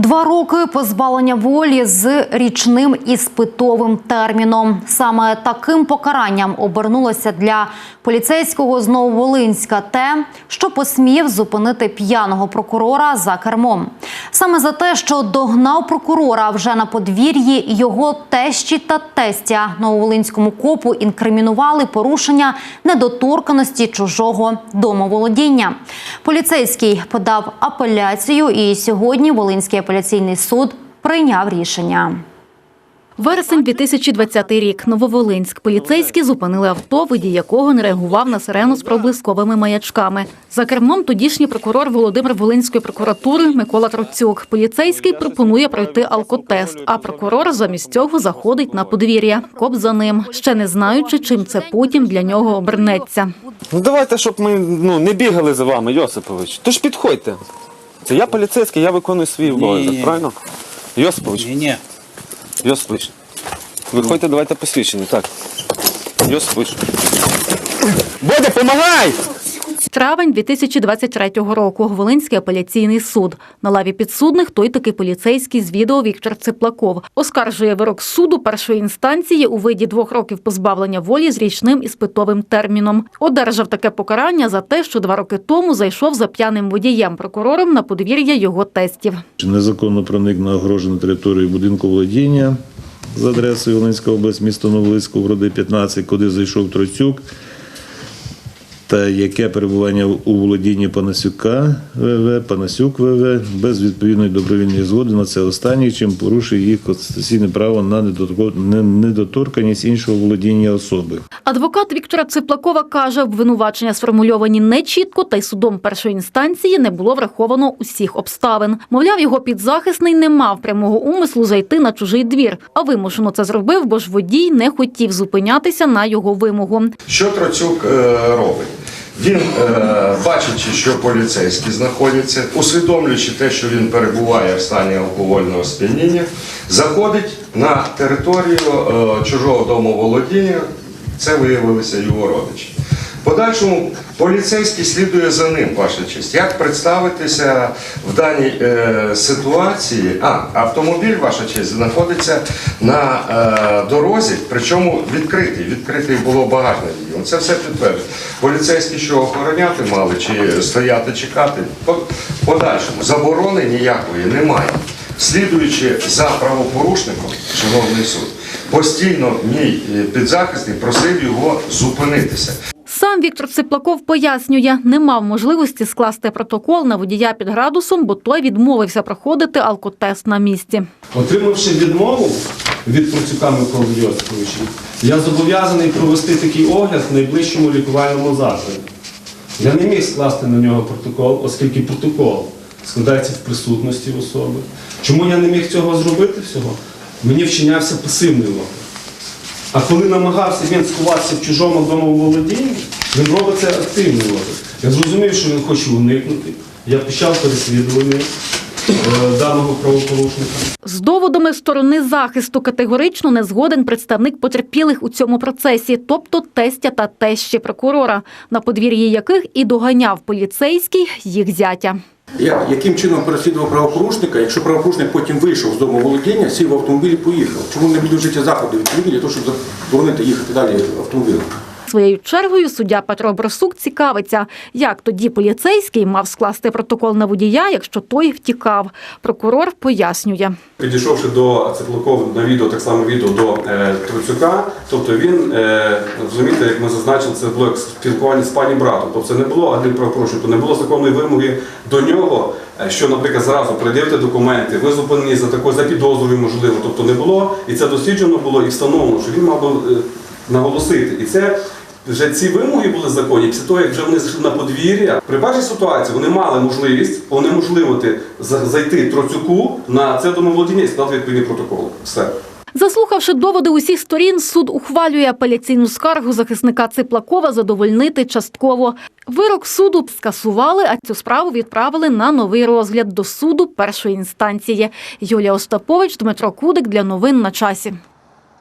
Два роки позбавлення волі з річним іспитовим терміном. Саме таким покаранням обернулося для поліцейського з Нововолинська те, що посмів зупинити п'яного прокурора за кермом. Саме за те, що догнав прокурора вже на подвір'ї його тещі та тестя Нововолинському копу інкримінували порушення недоторканості чужого домоволодіння. Поліцейський подав апеляцію, і сьогодні Волинський апеляційний суд прийняв рішення. Вересень 2020 рік. Нововолинськ. Поліцейські зупинили авто, водій якого не реагував на сирену з проблисковими маячками. За кермом тодішній прокурор Володимир Волинської прокуратури Микола Троцюк. Поліцейський пропонує пройти алкотест, а прокурор замість цього заходить на подвір'я. Коп за ним, ще не знаючи, чим це потім для нього обернеться. Ну давайте, щоб ми ну, не бігали за вами, Йосипович. Тож підходьте. Це я поліцейський, я виконую свій обов'язок, правильно? Йосипович, Ні, ні. Йосипович. Виходьте, давайте посвідчення, так. Йосипович. Бодя, помагай! Травень 2023 року. Волинський апеляційний суд. На лаві підсудних той таки поліцейський з відео Віктор Циплаков. Оскаржує вирок суду першої інстанції у виді двох років позбавлення волі з річним іспитовим терміном. Одержав таке покарання за те, що два роки тому зайшов за п'яним водієм прокурором на подвір'я його тестів. Незаконно проник на огорожену територію будинку володіння з адресою Волинська область, місто Новолисько, вроди 15, куди зайшов Троцюк, та яке перебування у володінні Панасюка ВВ, Панасюк ВВ, без відповідної добровільної згоди на це останнє, чим порушує їх конституційне право на недоторканність іншого володіння особи. Адвокат Віктора Циплакова каже, обвинувачення сформульовані нечітко, та й судом першої інстанції не було враховано усіх обставин. Мовляв, його підзахисний не мав прямого умислу зайти на чужий двір, а вимушено це зробив, бо ж водій не хотів зупинятися на його вимогу. Що Троцюк е, робить? Він, е, бачачи, що поліцейські знаходяться, усвідомлюючи те, що він перебуває в стані алкогольного сп'яніння, заходить на територію е, чужого домоволодіння. Це виявилися його родичі. Подальшому поліцейський слідує за ним, ваша честь. Як представитися в даній е, ситуації? А, автомобіль, ваша честь, знаходиться на е, дорозі, причому відкритий. Відкритий було багажне. Це все підтверджує. Поліцейські що охороняти мали, чи стояти, чекати. Подальшому заборони ніякої немає. Слідуючи за правопорушником, шановний суд, постійно мій е, підзахисний просив його зупинитися. Сам Віктор Циплаков пояснює, не мав можливості скласти протокол на водія під градусом, бо той відмовився проходити алкотест на місці. Отримавши відмову від Процюка Миколи Йосиповича, я зобов'язаний провести такий огляд в найближчому лікувальному закладі. Я не міг скласти на нього протокол, оскільки протокол складається в присутності особи. Чому я не міг цього зробити всього? Мені вчинявся пасивний опір. А коли намагався він сховатися в чужому домоволодінні, він робить це активний опір. Я зрозумів, що він хоче уникнути. Я почав переслідування даного правопорушника. З доводами сторони захисту категорично не згоден представник потерпілих у цьому процесі, тобто тестя та тещі прокурора, на подвір'ї яких і доганяв поліцейський їх зятя. Я, яким чином переслідував правопорушника, якщо правопорушник потім вийшов з дому володіння, сів в автомобіль і поїхав? Чому не будуть вжиті заходи відповідні для того, щоб заборонити їхати далі автомобілем? Своєю чергою суддя Петро Бросук цікавиться, як тоді поліцейський мав скласти протокол на водія, якщо той втікав. Прокурор пояснює. Підійшовши до Циплакова на відео, так само відео до е, Троцюка, тобто він, е, розумієте, як ми зазначили, це було спілкування з пані братом. Тобто це не було адмінправопорушення, то не було законної вимоги до нього, е, що, наприклад, зразу придивте документи, ви зупинені за такою за підозрою, можливо, тобто не було, і це досліджено було і встановлено, що він мав би е, наголосити. І це вже ці вимоги були законні після того, як вже вони зайшли на подвір'я. При першій ситуації вони мали можливість унеможливити за- зайти Троцюку на це домоволодіння і склати відповідні протоколи. Все. Заслухавши доводи усіх сторін, суд ухвалює апеляційну скаргу захисника Циплакова задовольнити частково. Вирок суду скасували, а цю справу відправили на новий розгляд до суду першої інстанції. Юлія Остапович, Дмитро Кудик для новин на часі.